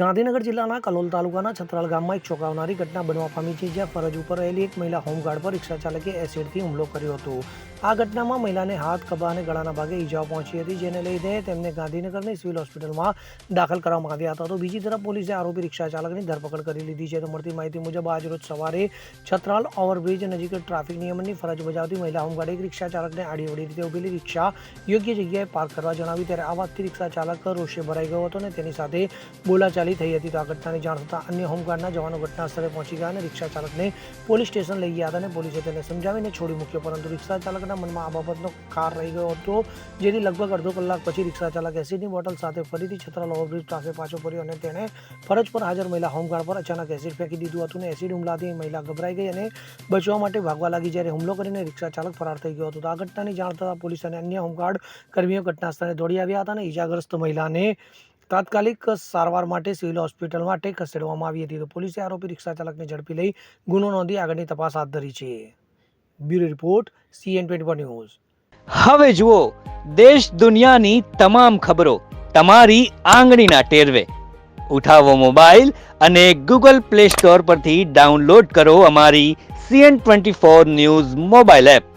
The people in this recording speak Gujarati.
ગાંધીનગર જિલ્લાના કલોલ તાલુકાના છત્રાલ ગામમાં એક ચોંકાવનારી ઘટના બનવા પામી છે, જ્યાં ફરજ ઉપર રહેલી એક મહિલા હોમગાર્ડ પર રિક્ષા ચાલકે એસિડથી હુમલો કર્યો હતો. આ ઘટનામાં મહિલાને હાથ ખભા અને ગળાના ભાગે ઈજાઓ પહોંચી હતી, જેને લઈને તેમને ગાંધીનગરની સિવિલ હોસ્પિટલમાં દાખલ કરવામાં આવ્યા હતા. તો બીજી તરફ પોલીસે આરોપી રિક્ષા ચાલકની ધરપકડ કરી લીધી છે. તો મળતી માહિતી મુજબ, આજ રોજ સવારે છત્રાલ ઓવરબ્રિજ નજીક ટ્રાફિક નિયમનની ફરજ બજાવતી મહિલા હોમગાર્ડે એક રિક્ષા ચાલકને આડી અવળી રીતે ઉભેલી રિક્ષા યોગ્ય જગ્યાએ પાર્ક કરવા જણાવી. ત્યારે આ વાતથી રિક્ષા ચાલક રોષે ભરાઈ ગયો હતો અને તેની સાથે બોલાચાલી થઈ હતી તો આ ઘટનાની જાણ થતાં અન્ય હોમગાર્ડના જવાનો ઘટના સ્થળે પહોંચી ગયા અને રિક્ષા ચાલકને પોલીસ સ્ટેશન લઈ ગયા હતા અને પોલીસે તેને સમજાવીને છોડી મૂક્યો, પરંતુ રિક્ષા ચાલકના મનમાં આ બાબતનો કાર રહી ગયો હતો, જેથી લગભગ અડધો કલાક પછી રિક્ષા ચાલક એસિડની બોટલ સાથે ફરીથી છત્રાલ ઓવરબ્રિજ પાસે પાછો ફર્યો અને તેણે ફરજ પર હાજર મહિલા હોમગાર્ડ પર અચાનક એસિડ ફેંકી દીધું હતું અને એસિડ હુમલાથી મહિલા ગભરાઈ ગઈ અને બચવા માટે ભાગવા લાગી જ્યારે હુમલો કરીને રિક્ષા ચાલક ફરાર થઈ ગયો હતો. તો આ ઘટનાની જાણ થતાં પોલીસ અને અન્ય હોમગાર્ડ કર્મીઓ ઘટના સ્થળે દોડી આવ્યા હતા અને ઈજાગ્રસ્ત મહિલાને તાત્કાલિક સારવાર માટે સિવિલ હોસ્પિટલ માટે ખસેડવામાં આવી હતી તો પોલીસે આરોપી રિક્ષા ચાલકને ઝડપી લઈ ગુનો નોંધી આગળની તપાસ હાથ ધરી છે. Bureau report CN twenty news. હવે જુઓ, દેશ દુનિયાની તમામ ખબરો તમારી આંગળીના ટેરવે. ઉઠાવો મોબાઈલ અને ગૂગલ પ્લે સ્ટોર પરથી ડાઉનલોડ કરો અમારી CN twenty four news mobile app.